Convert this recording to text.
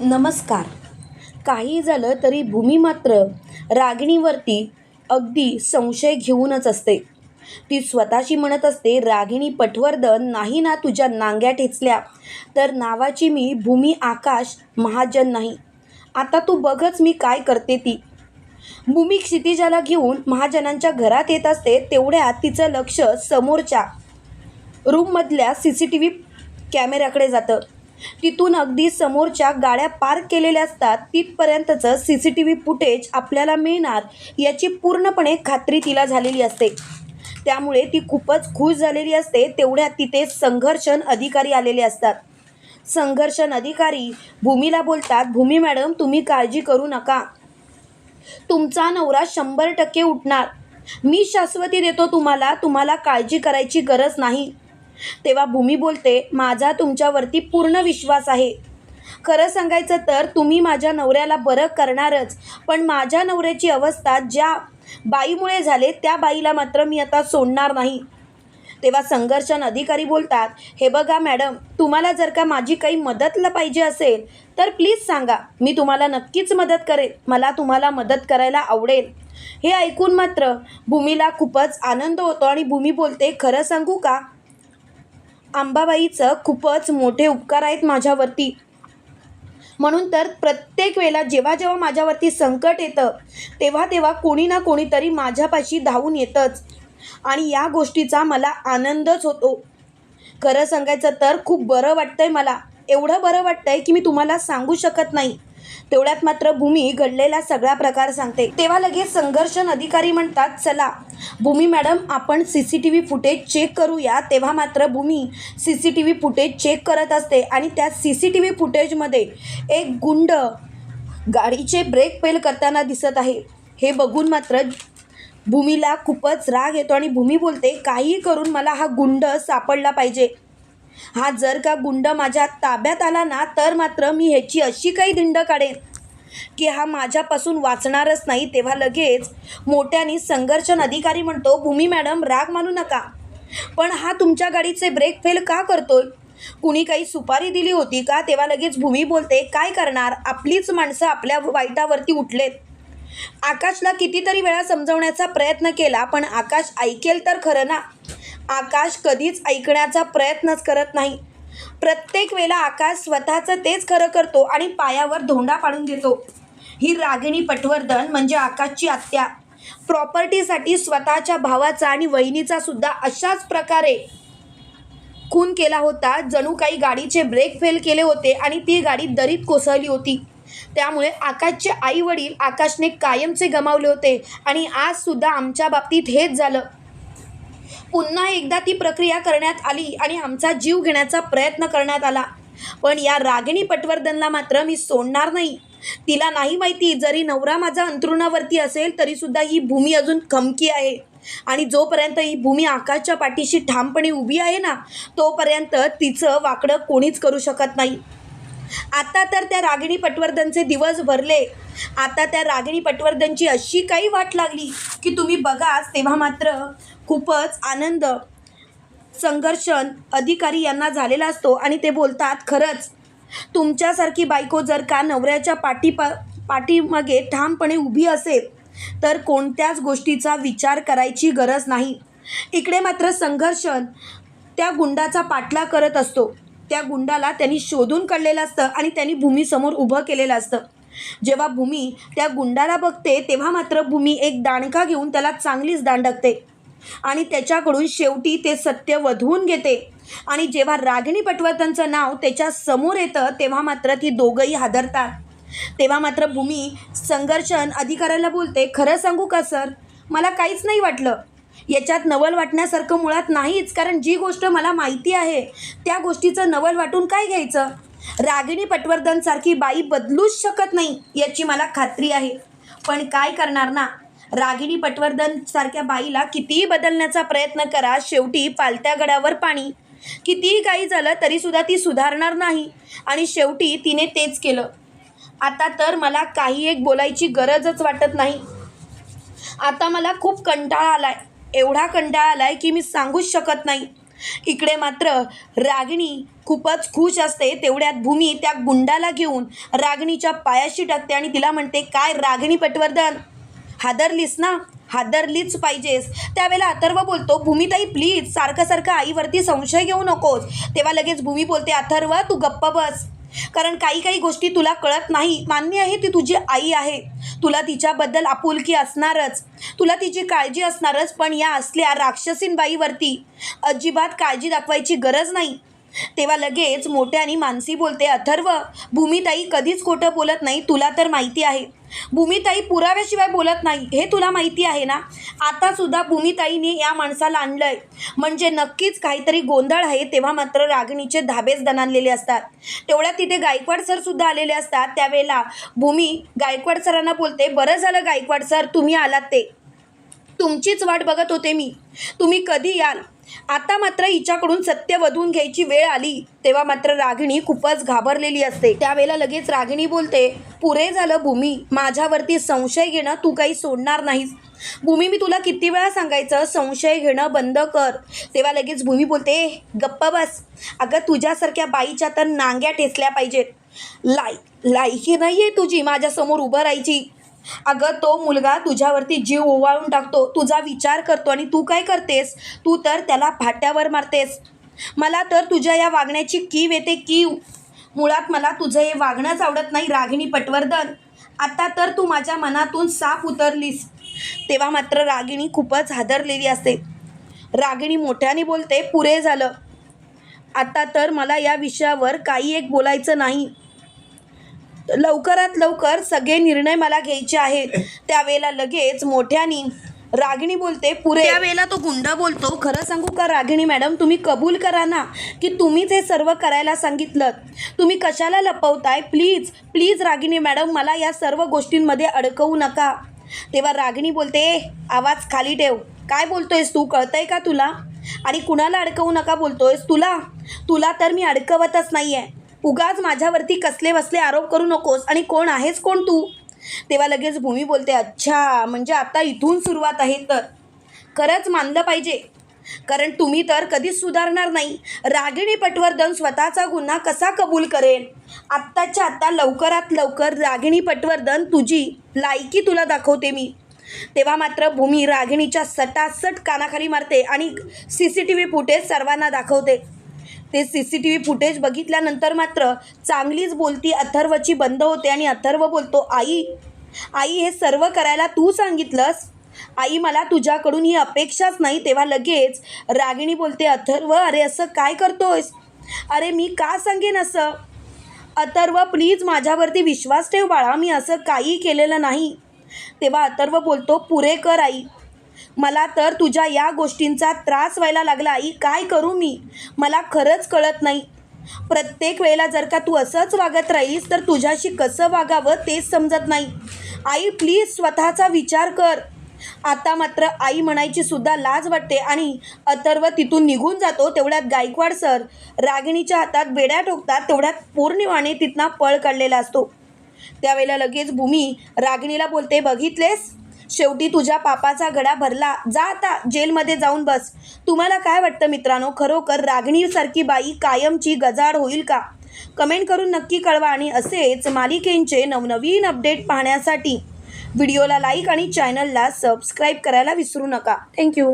नमस्कार. काही झालं तरी भूमी मात्र रागिणीवरती अगदी संशय घेऊनच असते. ती स्वतःशी म्हणत असते रागिणी पटवर्धन नाही ना तुझ्या नांग्या ठेचल्या. तर नावाची मी भूमी आकाश महाजन नाही. आता तू बघच मी काय करते ती. भूमी क्षितिजाला घेऊन महाजनांच्या घरात येत असते तेवढ्यात तिचं लक्ष समोरच्या रूममधल्या सी सी टी व्ही कॅमेऱ्याकडे जातं. तिथून अगदी समोरच्या गाड्या पार्क केलेल्या असतात. तिथपर्यंतचं C C T V footage आपल्याला मिळणार याची पूर्णपणे खात्री तिला झालेली असते. त्यामुळे ती खूपच खुश झालेली असते. तेवढ्यात तिथे संघर्षण अधिकारी आलेले असतात. संघर्षण अधिकारी भूमीला बोलतात भूमी मॅडम तुम्ही काळजी करू नका. तुमचा नवरा शंभर टक्के उठणार. मी शाश्वती देतो तुम्हाला. तुम्हाला काळजी करायची गरज नाही. तेव्हा भूमी बोलते माझा तुमच्यावरती पूर्ण विश्वास आहे. खरं सांगायचं तर तुम्ही माझ्या नवऱ्याला बरं करणारच पण माझ्या नवऱ्याची अवस्था ज्या बाईमुळे झाले त्या बाईला मात्र मी आता सोडणार नाही. तेव्हा संघर्षण अधिकारी बोलतात हे बघा मॅडम तुम्हाला जर का माझी काही मदतला पाहिजे असेल तर प्लीज सांगा मी तुम्हाला नक्कीच मदत करेन मला तुम्हाला मदत करायला आवडेल. हे ऐकून मात्र भूमीला खूपच आनंद होतो आणि भूमी बोलते खरं सांगू का? अंबाबाईचं खूपच मोठे उपकार आहेत माझ्यावरती. म्हणून तर प्रत्येक वेळेला जेव्हा जेव्हा माझ्यावरती संकट येतं तेव्हा तेव्हा कोणी ना कोणीतरी माझ्यापाशी धावून येतंच. आणि या गोष्टीचा मला आनंदच होतो. खरं सांगायचं तर खूप बरं वाटतंय मला. एवढं बरं वाटतंय की मी तुम्हाला सांगू शकत नाही. तेवढ्यात मात्र भूमी घडलेला सगळा प्रकार सांगते. तेव्हा लगेच संघर्षण अधिकारी म्हणतात चला भूमी मॅडम आपण C C T V footage check करूया. तेव्हा मात्र Bhumi C C T V footage check करत असते आणि त्या सी सी टी व्ही फुटेजमध्ये एक गुंड गाडीचे ब्रेक फेल करताना दिसत आहे. हे बघून मात्र भूमीला खूपच राग येतो आणि भूमी बोलते काही करून मला हा गुंड सापडला पाहिजे. हा जर का गुंड माझ्या ताब्यात आला ना तर मात्र मी ह्याची अशी काही धिंड काढेन की हा माझ्यापासून वाचणारच नाही. तेव्हा लगेच मोठ्याने संघर्षण अधिकारी म्हणतो भूमी मॅडम राग मानू नका. पण हा तुमच्या गाडीचे ब्रेक फेल का करतोय? कुणी काही सुपारी दिली होती का? तेव्हा लगेच भूमी बोलते काय करणार? आपलीच माणसं आपल्या वाईटावरती उठलेत. आकाशला कितीतरी वेळा समजवण्याचा प्रयत्न केला पण आकाश ऐकेल तर खरं ना? आकाश कधीच ऐकण्याचा प्रयत्नच करत नाही. प्रत्येक वेळेला आकाश स्वतःचं तेच खरं करतो आणि पायावर धोंडा पाडून घेतो ही रागिणी पटवर्धन म्हणजे आकाशची आत्या. प्रॉपर्टीसाठी स्वतःच्या भावाचा आणि वहिनीचा सुद्धा अशाच प्रकारे खून केला होता. जणू काही गाडीचे ब्रेक फेल केले होते आणि ती गाडी दरीत कोसळली होती. त्यामुळे आकाशचे आई वडील आकाशने कायमचे गमावले होते आणि आजसुद्धा आमच्या बाबतीत हेच झालं. पुन्हा एकदा ती प्रक्रिया करण्यात आली आणि आमचा जीव घेण्याचा प्रयत्न करण्यात आला. पण या रागिणी पटवर्धनला मात्र मी सोडणार नाही. तिला नाही माहिती जरी नवरा माझा अंतरुणावरती असेल तरीसुद्धा ही भूमी अजून खमकी आहे. आणि जोपर्यंत ही भूमी आकाशच्या पाठीशी ठामपणे उभी आहे ना तोपर्यंत तिचं वाकडं कोणीच करू शकत नाही. आता तर त्या रागिणी पटवर्धनचे दिवस भरले. आता त्या रागिणी पटवर्धनची अशी काही वाट लागली की तुम्ही बघाच तेव्हा मात्र खूपच आनंद संघर्षण अधिकारी यांना झालेला असतो आणि ते बोलतात खरंच तुमच्यासारखी बायको जर का नवऱ्याच्या पाठीपा पाठीमागे ठामपणे उभी असेल तर कोणत्याच गोष्टीचा विचार करायची गरज नाही. इकडे मात्र संघर्षण त्या गुंडाचा पाठलाग करत असतो. त्या गुंडाला त्यांनी शोधून काढलेलं असतं आणि त्यांनी भूमीसमोर उभं केलेलं असतं. जेव्हा भूमी त्या गुंडाला बघते तेव्हा मात्र भूमी एक दाणका घेऊन त्याला चांगलीच दांडकते आणि त्याच्याकडून शेवटी ते सत्य वधवून घेते. आणि जेव्हा रागिणी पटवर्धनचं नाव त्याच्यासमोर येतं तेव्हा मात्र ती दोघंही हादरतात. तेव्हा मात्र भूमी संघर्षण अधिकाऱ्याला बोलते खरं सांगू का सर? मला काहीच नाही वाटलं. याच्यात नवल वाटण्यासारखं मुळात नाहीच. कारण जी गोष्ट मला माहिती आहे त्या गोष्टीचं नवल वाटून काय घ्यायचं? रागिणी पटवर्धनसारखी बाई बदलूच शकत नाही याची मला खात्री आहे. पण काय करणार ना? रागिणी पटवर्धन सारख्या बाईला कितीही बदलण्याचा प्रयत्न करा शेवटी पालत्या गडावर पाणी. कितीही काही झालं तरीसुद्धा ती सुधारणार नाही. आणि शेवटी तिने तेच केलं. आता तर मला काही एक बोलायची गरजच वाटत नाही. आता मला खूप कंटाळा आला आहे एवढा कंटाळा आलाय की मी सांगूच शकत नाही. इकडे मात्र रागिणी खूपच खुश असते. तेवढ्यात भूमी त्या गुंडाला घेऊन रागिणीच्या पायाशी टाकते आणि तिला म्हणते काय रागिणी पटवर्धन? हादरलीस ना? हादरलीच पाहिजेस. त्यावेळेला अथर्व बोलतो भूमीताई प्लीज सारखं सारखं आईवरती संशय घेऊ नकोस. तेव्हा लगेच भूमी बोलते अथर्व तू गप्प बस. कारण काही काही गोष्टी तुला कळत नाही. मान्य आहे ती तुझी आई आहे. तुला तिच्याबद्दल आपुलकी असणारच. तुला तिची काळजी असणारच पण या असल्या राक्षसींबाईवरती अजिबात काळजी दाखवायची गरज नाही. तेव्हा लगेच मोठ्याने मानसी बोलते अथर्व भूमिताई कधीच खोटं बोलत नाही तुला तर माहिती आहे. भूमिताई पुराव्याशिवाय बोलत नाही. हे तुला माहिती आहे ना? आता सुद्धा भूमिताईने या माणसाला आणलंय. म्हणजे नक्कीच काहीतरी गोंधळ आहे तेव्हा मात्र रागिणीचे धाबेच दणानलेले असतात. तेवढ्यात तिथे गायकवाड सर सुद्धा आलेले असतात. त्यावेळेला भूमी गायकवाड सरांना बोलते. बरं झालं गायकवाड सर तुम्ही आलात ते. तुमचीच वाट बघत होते मी. तुम्ही कधी याल? आता मात्र हिच्याकडून सत्य वधून घ्यायची वेळ आली. तेव्हा मात्र रागिणी खूपच घाबरलेली असते. त्यावेळेला लगेच रागिणी बोलते पुरे झालं भूमी. माझ्यावरती संशय घेणं तू काही सोडणार नाहीस. भूमी मी तुला किती वेळा सांगायचं? संशय घेणं बंद कर. तेव्हा लगेच भूमी बोलते गप्प बस. अगं तुझ्यासारख्या बाईच्या तर नांग्या ठेचल्या पाहिजेत. लाय लायकी नाही आहे तुझी माझ्यासमोर उभं राहायची. अगं तो मुलगा तुझ्यावरती जीव ओवाळून टाकतो. तुझा विचार करतो आणि तू काय करतेस? तू तर त्याला फाट्यावर मारतेस. मला तर तुझ्या या वागण्याची कीव येते कीव. मुळात मला तुझं हे वागणंच आवडत नाही रागिणी पटवर्धन. आता तर तू माझ्या मनातून साप उतरलीस. तेव्हा मात्र रागिणी खूपच हादरलेली असते. रागिणी मोठ्याने बोलते पुरे झालं. आता तर मला या विषयावर काही एक बोलायचं नाही. लवकरात लवकर सगळे निर्णय मला घ्यायचे आहेत. त्यावेळेला लगेच मोठ्यानी रागिणी बोलते पुरे. त्यावेळेला तो गुंड बोलतो खरं सांगू का रागिणी मॅडम तुम्ही कबूल करा ना की तुम्हीच हे सर्व करायला सांगितलं. तुम्ही कशाला लपवताय? प्लीज प्लीज रागिणी मॅडम मला या सर्व गोष्टींमध्ये अडकवू नका. तेव्हा रागिणी बोलते "ए, आवाज खाली ठेव. काय बोलतोयस तू? कळतंय का तुला? आणि कुणाला अडकवू नका बोलतोयस? तुला? तुला तर मी अडकवतच नाही आहे उगाच माझ्यावरती कसले बसले आरोप करू नकोस. आणि कोण आहेस कोण तू? तेव्हा लगेच भूमी बोलते अच्छा म्हणजे आता इथून सुरुवात आहे तर. खरंच मानलं पाहिजे. कारण तुम्ही तर कधीच सुधारणार नाही. रागिणी पटवर्धन स्वतःचा गुन्हा कसा कबूल करेल आत्ताच्या आत्ता लवकरात लवकर रागिणी पटवर्धन तुझी. लायकी तुला दाखवते मी. तेव्हा मात्र भूमी रागिणीच्या सटासट कानाखाली मारते आणि C C T V footage सर्वांना दाखवते. ते C C T V footage बघितल्यानंतर मात्र चांगलीच बोलती अथर्वची बंद होते आणि अथर्व बोलतो आई आई हे सर्व करायला तू सांगितलंस? आई मला तुझ्याकडून ही अपेक्षाच नाही. तेव्हा लगेच रागिणी बोलते अथर्व अरे असं काय करतोयस? अरे मी का सांगेन असं? अथर्व प्लीज माझ्यावरती विश्वास ठेव बाळा मी असं काही केलेलं नाही. तेव्हा अथर्व बोलतो पुरे कर आई. मला तर तुझ्या या गोष्टींचा त्रास व्हायला लागला आई. काय करू मी? मला खरंच कळत नाही. प्रत्येक वेळेला जर का तू असंच वागत राहीस तर तुझ्याशी कसं वागावं तेच समजत नाही. आई प्लीज स्वतःचा विचार कर. आता मात्र आई म्हणायची सुद्धा लाज वाटते आणि अथर्व तिथून निघून जातो तेवढ्यात गायकवाड सर रागिणीच्या हातात बेड्या ठोकतात तेवढ्यात पौर्णिमाने तिथना पळ काढलेला असतो. त्यावेळेला लगेच भूमी रागिणीला बोलते बघितलेस? शेवटी तुझ्या पापाचा गडा भरला. जा आता जेलमध्ये जाऊन बस. तुम्हाला काय वाटतं मित्रांनो? खरोखर रागिणीसारखी बाई कायमची गजाड होईल का? कमेंट करून नक्की कळवा आणि असेच मालिकेंचे नवनवीन अपडेट पाहण्यासाठी व्हिडिओला लाईक आणि चॅनलला सबस्क्राईब करायला विसरू नका. थँक्यू.